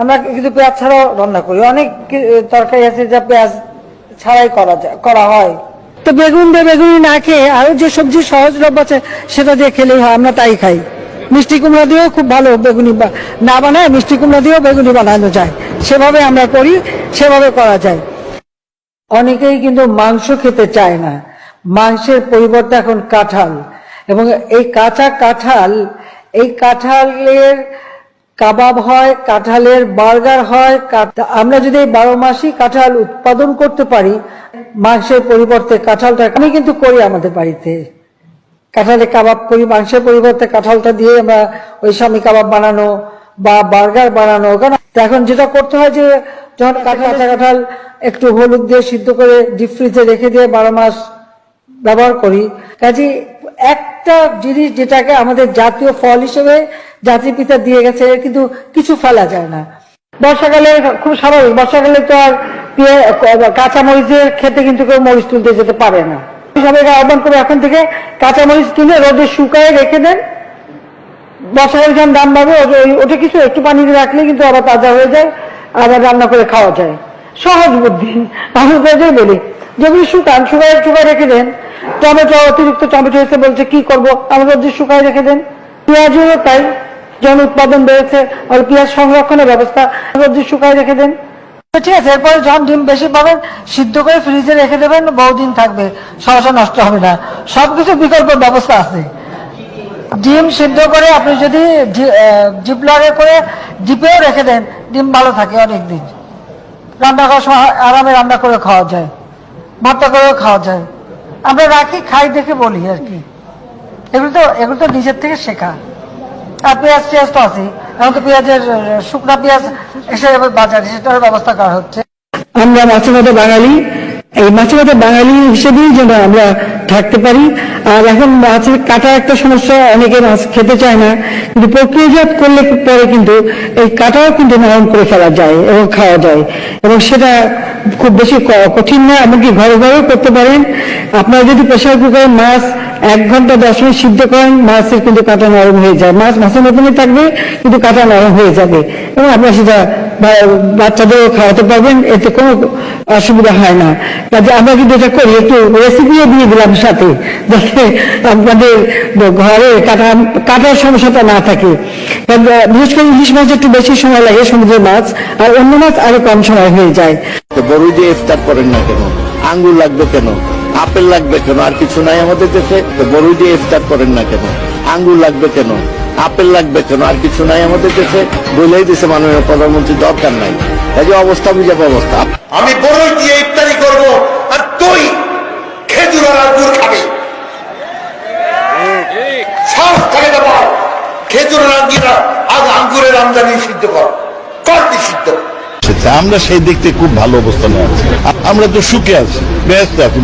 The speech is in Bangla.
আমরা কিন্তু পেঁয়াজ ছাড়াও রান্না করি। অনেক তরকারি আছে যা পেঁয়াজ ছাড়াই করা যায় করা হয়। তো বেগুন দিয়ে বেগুনি না খেয়ে আরও যে সবজি সহজলভ্য আছে সেটা দিয়ে খেলেই হয় আমরা তাই খাই। মিষ্টি কুমড়া দিয়েও খুব ভালো বেগুনি না বানায় মিষ্টি কুমড়া দিয়েও বেগুনি বানানো যায়। সেভাবে আমরা করি সেভাবে করা যায়। অনেকেই কিন্তু মাংস খেতে চায় না। মাংসের পরিবর্তে এখন কাঁঠাল। এবং এই কাঁচা কাঁঠাল এই কাঁঠালের কাবাব হয়, কাঁঠালের বার্গার হয় আমরা যদি বারো মাসই কাঁঠাল উৎপাদন করতে পারি, মাংসের পরিবর্তে কাঁঠালটা আমি কিন্তু করি আমাদের বাড়িতে। কাঁঠালে কাবাব করি, মাংসের পরিবর্তে কাঁঠালটা দিয়ে আমরা ওই স্বামী কাবাব বানানো বা বার্গার বানানো। এখন যেটা করতে হয় যে, যখন কাঁঠাল কাঁঠাল একটু হলুদ দিয়ে সিদ্ধ করে ডিপ ফ্রিজে রেখে দিয়ে বারো মাস ব্যবহার করি। কাজে একটা জিনিস যেটাকে আমাদের জাতীয় ফল হিসেবে জাতির পিতা দিয়ে গেছে কিন্তু কিছু ফেলা যায় না। বর্ষাকালে খুব স্বাভাবিক, বর্ষাকালে তো আর পেঁয়া- কাঁচা মরিচের খেতে কিন্তু কেউ মরিচ তুলতে যেতে পারে না। সবাইকে আহ্বান এখন থেকে কিনে রোদে শুকায় রেখে দেন। বর্ষাকালে যখন দাম বাড়বে ওটা- কিছু একটু পানিতে রাখলে কিন্তু আবার তাজা হয়ে যায়, আবার রান্না করে খাওয়া যায়। সহজ বুদ্ধি, আমি বলি। যেগুলি শুকান, শুকায় শুকায় রেখে দেন, টমেটো, অতিরিক্ত টমেটো এসে বলছে, কি করব? আমি রোদে শুকায় রেখে দেন। পেঁয়াজও তাই। যখন উৎপাদন বেড়েছে, আর পেঁয়াজ সংরক্ষণের ব্যবস্থা। রোদে শুকায় রেখে দেন। ঠিক আছে, এরপরে যখন ডিম বেশি পাবেন, সিদ্ধ করে ফ্রিজে রেখে দেবেন, বহুদিন থাকবে সহসা নষ্ট হবে না। সবকিছু বিকল্প ব্যবস্থা আছে। ডিম সিদ্ধ করে আপনি যদি জিপলগে করে ডিপেও রেখে দেন, ডিম ভালো থাকে অনেক দিন রান্না করার সময় আরামে রান্না করে খাওয়া যায়, ভর্তা করেও খাওয়া যায়। আমরা রাখি, খাই, দেখে বলি আর কি। এগুলো তো এগুলো তো নিজের থেকে শেখা। পেঁয়াজ পেঁয়াজ তো আছে এখন তো পেঁয়াজের শুকনা পেঁয়াজ এসে বাজারে সেটার ব্যবস্থা করা হচ্ছে। আমরা মাছের বাঙালি, এই মাছের বাঙালি হিসেবেই যেন আমরা থাকতে পারি। আর এখন মাছের কাটা একটা সমস্যা, অনেকে মাছ খেতে চায় না, কিন্তু প্রক্রিয়াজাত করলে পরে কিন্তু এই কাটাও কিন্তু নরম করে ফেলা যায় এবং খাওয়া যায়। এবং সেটা খুব বেশি কঠিন না, এমনকি ঘরে ঘরেও করতে পারেন। আপনারা যদি প্রেশার কুকারে মাছ এক ঘণ্টা, দশ মিনিট সিদ্ধ করেন, মাছের কিন্তু কাটা নরম হয়ে যায়। মাছ মাছের মতনই থাকবে, কিন্তু কাটা নরম হয়ে যাবে। এবং আপনারা সেটা বাচ্চাদেরও খাওয়াতে পারবেন, এতে কোনো অসুবিধা হয় না। কাজে আমরা যদি এটা করি, একটু রেসিপিও দিয়ে দিলাম সাথে, যাতে আপনাদের ঘরে কাটা, কাটার সমস্যাটা না থাকে। বিশেষ করে ইলিশ মাছ একটু বেশি সময় লাগে সমুদ্রের মাছ, আর অন্য মাছ আরও কম সময় হয়ে যায়। বড় দিয়ে ইফতার করেন না কেন? আঙ্গুর লাগবে কেন? আপেল লাগবে কেন? আর কিছু নাই আমাদের দেশে? বড় দিয়ে ইফতার করেন না কেন? আঙ্গুর লাগবে কেন? আপেল লাগবে কেন? আর কিছু নাই আমাদের দেশে। বলেই দিছে মাননীয় প্রধানমন্ত্রী দরকার নাই। এই যে অবস্থা বুঝাবো অবস্থা আমি বড়ই দিয়ে ইফতারি করব আর তুই খেজুর আর আঙ্গুর খাবি। সাহস থাকে না খেজুর আর আঙ্গুর আজ আঙ্গুরের আমদানি সিদ্ধ কর। কর নিষিদ্ধ আমরা সেই দিক থেকে খুব ভালো অবস্থানে আছি। আমরা তো সুখে আছি ব্যস্ত আছি